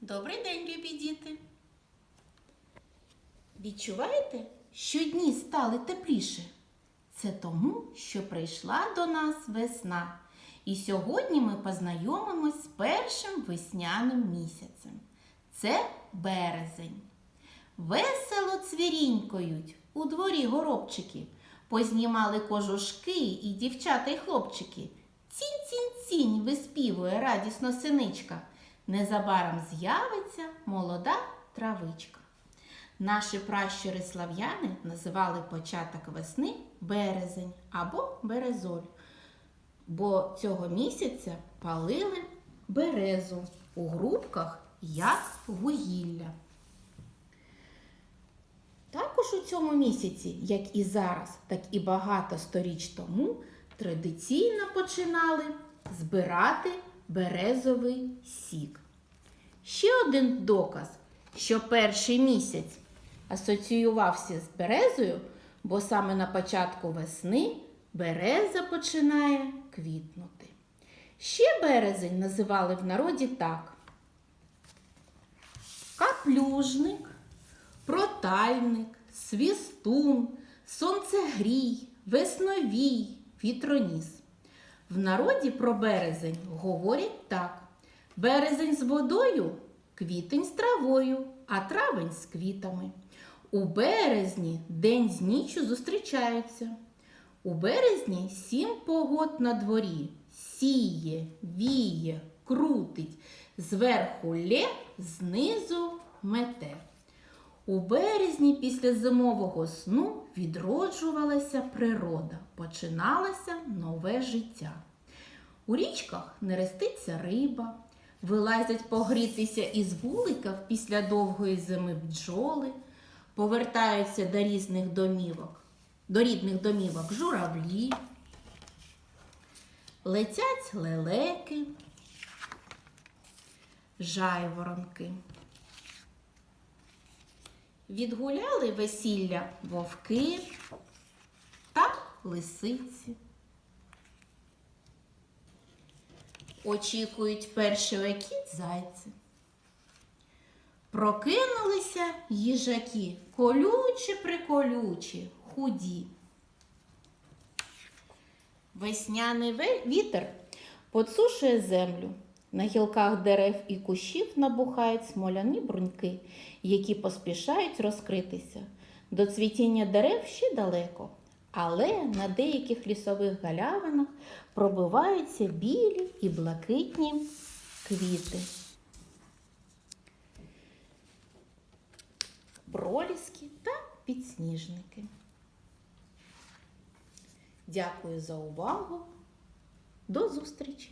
Добрий день, любі діти. Відчуваєте, що дні стали тепліше? Це тому, що прийшла до нас весна. І сьогодні ми познайомимось з першим весняним місяцем. Це березень. Весело цвірінькають у дворі горобчики. Познімали кожушки і дівчата й хлопчики. Цінь-цінь-цінь виспівує радісно синичка. Незабаром з'явиться молода травичка. Наші пращури слав'яни називали початок весни березень або березоль, бо цього місяця палили березу у грубках як вугілля. Також у цьому місяці, як і зараз, так і багато сторіч тому, традиційно починали збирати березовий сік. Ще один доказ, що перший місяць асоціювався з березою, бо саме на початку весни береза починає квітнути. Ще березень називали в народі так: каплюжник, протальник, свістун, сонцегрій, весновій, вітроніс. В народі про березень говорять так: березень з водою, квітень з травою, а травень з квітами. У березні день з ніччю зустрічаються. У березні сім погод на дворі. Сіє, віє, крутить, зверху лє, знизу мете. У березні після зимового сну відроджувалася природа, починалося нове життя. У річках нереститься риба, вилазять погрітися із вуликів після довгої зими бджоли, повертаються до різних домівок, до рідних домівок журавлі, летять лелеки, жайворонки. Відгуляли весілля вовки та лисиці. Очікують перший кіт зайці. Прокинулися їжаки, колючі приколючі, худі. Весняний вітер подсушує землю. На гілках дерев і кущів набухають смоляні бруньки, які поспішають розкритися. До цвітіння дерев ще далеко, але на деяких лісових галявинах пробиваються білі і блакитні квіти. Проліски та підсніжники. Дякую за увагу. До зустрічі!